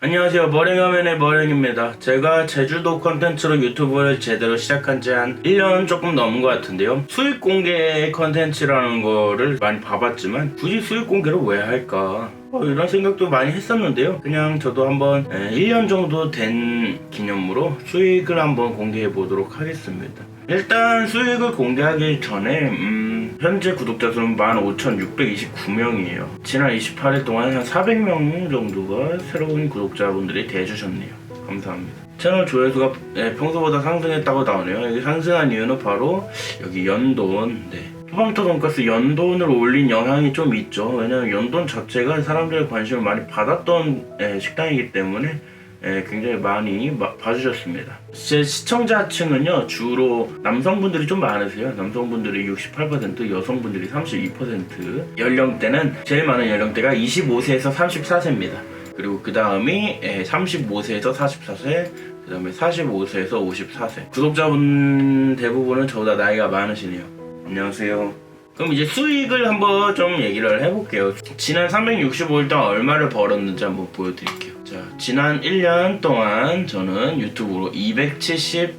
안녕하세요. 머랭화면의 머랭입니다. 제가 제주도 컨텐츠로 유튜브를 제대로 시작한 지 한 1년 조금 넘은 것 같은데요. 수익 공개 컨텐츠라는 거를 많이 봐봤지만 굳이 수익 공개를 왜 할까? 어, 이런 생각도 많이 했었는데요. 그냥 저도 한번 에, 1년 정도 된 기념으로 수익을 한번 공개해 보도록 하겠습니다. 일단 수익을 공개하기 전에 음, 현재 구독자 수는 15,629명이에요. 지난 28일 동안 한 400명 정도가 새로운 구독자분들이 대주셨네요. 감사합니다. 채널 조회수가 네, 평소보다 상승했다고 나오네요. 여기 상승한 이유는 바로 여기 연돈. 네. 토방토 돈가스 연돈을 올린 영향이 좀 있죠. 왜냐면 연돈 자체가 사람들의 관심을 많이 받았던 예, 식당이기 때문에 예, 굉장히 많이 마- 봐주셨습니다. 제 시청자층은요 주로 남성분들이 좀 많으세요. 남성분들이 68%, 여성분들이 32%. 연령대는 제일 많은 연령대가 25세에서 34세입니다. 그리고 그 다음이 35세에서 44세, 그 다음에 45세에서 54세. 구독자분 대부분은 저보다 나이가 많으시네요. 안녕하세요. 그럼 이제 수익을 한번 좀 얘기를 해볼게요. 지난 365일 동안 얼마를 벌었는지 한번 보여드릴게요. 자, 지난 1년 동안 저는 유튜브로 270,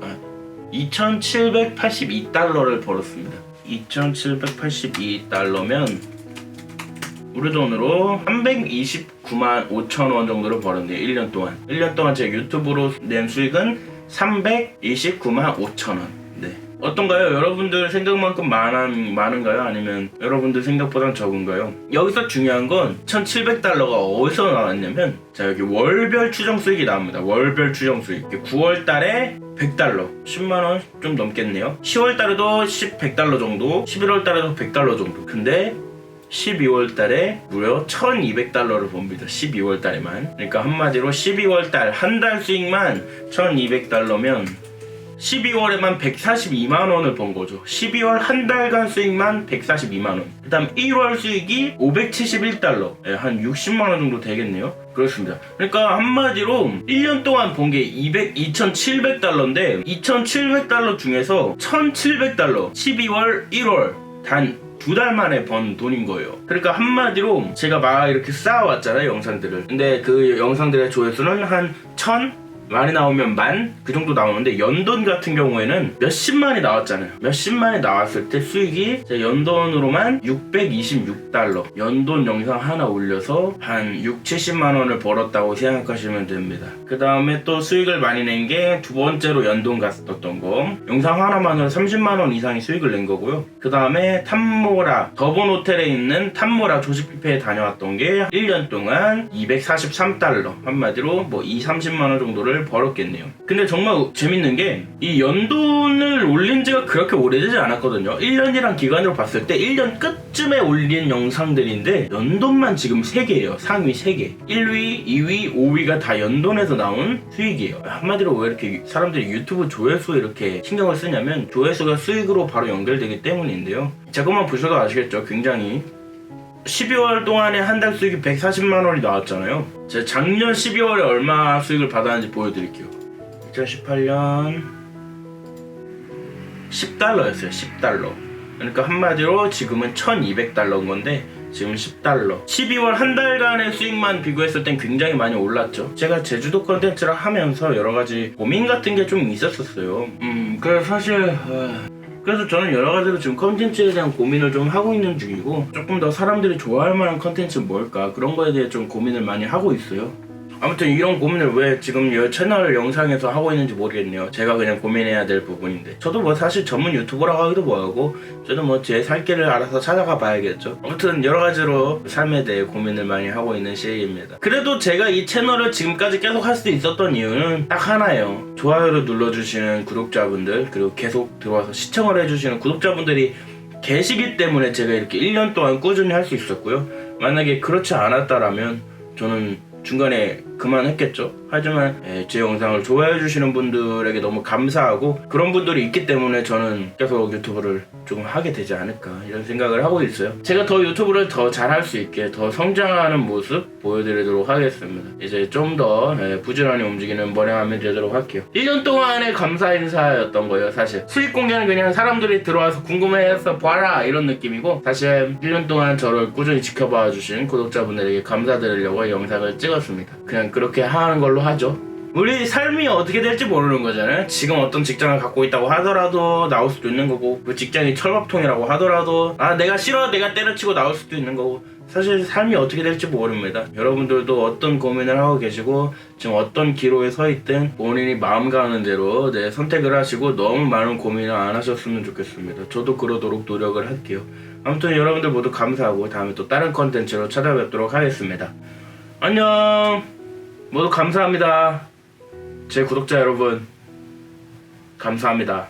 아, 2,782달러를 벌었습니다. 2,782달러면 우리 돈으로 329만 5천 원 정도를 벌었네요. 1년 동안. 1년 동안 제 유튜브로 낸 수익은 329만 5천 원. 네. 어떤가요? 여러분들 생각만큼 많은, 많은가요? 아니면 여러분들 생각보단 적은가요? 여기서 중요한 건 1,700달러가 어디서 나왔냐면 자 여기 월별 추정 수익이 나옵니다. 월별 추정 수익. 9월 달에 100달러, 10만 원 좀 넘겠네요. 10월 달에도 10, 100달러 정도, 11월 달에도 100달러 정도. 근데 12월 달에 무려 1200달러를 봅니다. 12월 달에만. 그러니까 한마디로 12월 달 한 달 수익만 1200달러면 12월에만 142만 원을 번 거죠. 12월 한 달간 수익만 142만 원. 그다음 1월 수익이 571달러. 예, 한 60만 원 정도 되겠네요. 그렇습니다. 그러니까 한마디로 1년 동안 본게 200, 2,700달러인데 2,700달러 중에서 1,700달러 12월, 1월 단 두달 만에 번 돈인 거예요. 그러니까 한마디로 제가 막 이렇게 쌓아왔잖아요, 영상들을. 근데 그 영상들의 조회수는 한 천? 많이 나오면 만? 그 정도 나오는데 연돈 같은 경우에는 몇십만이 나왔잖아요. 몇십만이 나왔을 때 수익이 제 연돈으로만 626달러. 연돈 영상 하나 올려서 한 6, 70만 원을 벌었다고 생각하시면 됩니다. 그 다음에 또 수익을 많이 낸 게 두 번째로 연돈 갔었던 거. 영상 하나만으로 30만 원 이상의 수익을 낸 거고요. 그 다음에 탐모라, 더본 호텔에 있는 탐모라 조식 뷔페에 다녀왔던 게 1년 동안 243달러. 한마디로 뭐 2, 30만 원 정도를 벌었겠네요. 근데 정말 재밌는 게 이 연돈을 올린 지가 그렇게 오래되지 않았거든요. 1년이란 기간으로 봤을 때 1년 끝쯤에 올린 영상들인데 연돈만 지금 3개예요. 상위 3개. 1위, 2위, 5위가 다 연돈에서 나온 수익이에요. 한마디로 왜 이렇게 사람들이 유튜브 조회수에 이렇게 신경을 쓰냐면 조회수가 수익으로 바로 연결되기 때문인데요. 제 것만 보셔도 아시겠죠. 굉장히 12월 동안에 한 달 수익이 140만 원이 나왔잖아요. 제가 작년 12월에 얼마 수익을 받았는지 보여드릴게요. 2018년 10달러였어요. 10달러. 그러니까 한마디로 지금은 1200달러인 건데 지금 10달러. 12월 한 달간의 수익만 비교했을 땐 굉장히 많이 올랐죠. 제가 제주도 컨텐츠를 하면서 여러 가지 고민 같은 게 좀 있었었어요. 음, 그래서 사실 아, 그래서 저는 여러 가지로 지금 컨텐츠에 대한 고민을 좀 하고 있는 중이고 조금 더 사람들이 좋아할 만한 컨텐츠는 뭘까 그런 거에 대해 좀 고민을 많이 하고 있어요. 아무튼 이런 고민을 왜 지금 이 채널 영상에서 하고 있는지 모르겠네요. 제가 그냥 고민해야 될 부분인데. 저도 뭐 사실 전문 유튜버라고 하기도 뭐하고, 저도 뭐 제 살 길을 알아서 찾아가 봐야겠죠. 아무튼 여러 가지로 삶에 대해 고민을 많이 하고 있는 시기입니다. 그래도 제가 이 채널을 지금까지 계속 할 수 있었던 이유는 딱 하나예요. 좋아요를 눌러주시는 구독자분들, 그리고 계속 들어와서 시청을 해주시는 구독자분들이 계시기 때문에 제가 이렇게 1년 동안 꾸준히 할 수 있었고요. 만약에 그렇지 않았다라면 저는 중간에 그만했겠죠. 하지만 예, 제 영상을 좋아해 주시는 분들에게 너무 감사하고 그런 분들이 있기 때문에 저는 계속 유튜브를 조금 하게 되지 않을까 이런 생각을 하고 있어요. 제가 더 유튜브를 더 잘할 수 있게 더 성장하는 모습 보여드리도록 하겠습니다. 이제 좀 더 부지런히 움직이는 머랭하면 되도록 할게요. 1년 동안의 감사 인사였던 거예요, 사실. 수익 공개는 그냥 사람들이 들어와서 궁금해해서 봐라 이런 느낌이고 사실 1년 동안 저를 꾸준히 지켜봐 주신 구독자분들에게 감사드리려고 영상을 찍었습니다. 그냥 그렇게 하는 걸로 하죠. 우리 삶이 어떻게 될지 모르는 거잖아요. 지금 어떤 직장을 갖고 있다고 하더라도 나올 수도 있는 거고, 그 직장이 철밥통이라고 하더라도, 아, 내가 싫어, 내가 때려치고 나올 수도 있는 거고, 사실 삶이 어떻게 될지 모릅니다. 여러분들도 어떤 고민을 하고 계시고, 지금 어떤 기로에 서 있든 본인이 마음 가는 대로 네, 선택을 하시고 너무 많은 고민을 안 하셨으면 좋겠습니다. 저도 그러도록 노력을 할게요. 아무튼 여러분들 모두 감사하고 다음에 또 다른 컨텐츠로 찾아뵙도록 하겠습니다. 안녕! 모두 감사합니다. 제 구독자 여러분 감사합니다.